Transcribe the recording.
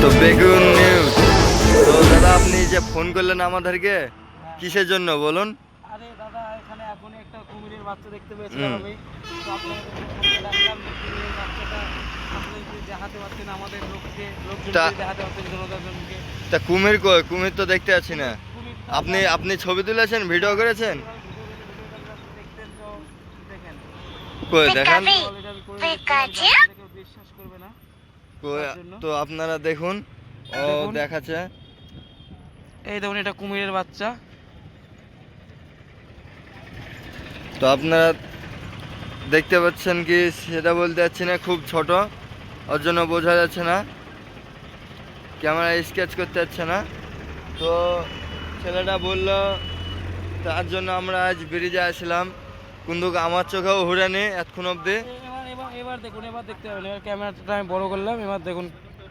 তো বেগুন নিউজ তো দাদা আপনি যে ফোন করলেন আমাদেরকে কিসের জন্য বলুন? আরে দাদা এখানে এখনই একটা কুমিরের বাচ্চা দেখতে পেয়েছিলাম আমি। তো আপনাদের কুমিরের বাচ্চাটা আপনি দেখাতে পারতেন আমাদের লোককে লোকজনকে তা- দেখাতে পারতেন জনতাজনকে তা কুমির কই? কুমির তো দেখতে পাচ্ছি না। আপনি আপনি ছবি তুলেছেন? ভিডিও করেছেন? দেখতেন তো দেখেন। কই দেখান? বিশ্বাস করবে না? তো আপনারা দেখুন ও দেখাচ্ছে। এই দেখুন এটা কুমিরের বাচ্চা। তো আপনারা দেখতে পাচ্ছেন কি সেটা বলতে পারছি না খুব ছোট। ওর জন্য বোঝা যাচ্ছে না। ক্যামেরা স্কেচ করতে যাচ্ছে না। তো ছেলেটা বলল তার জন্য আমরা আজ ব্রিজে আসলাম। কিন্তু আমার চোখেও হুড়ানি এতক্ষণ এবার এবার দেখুন এবার দেখতে পাবেন এবার ক্যামেরাটা আমি বড় করলাম এবার দেখুন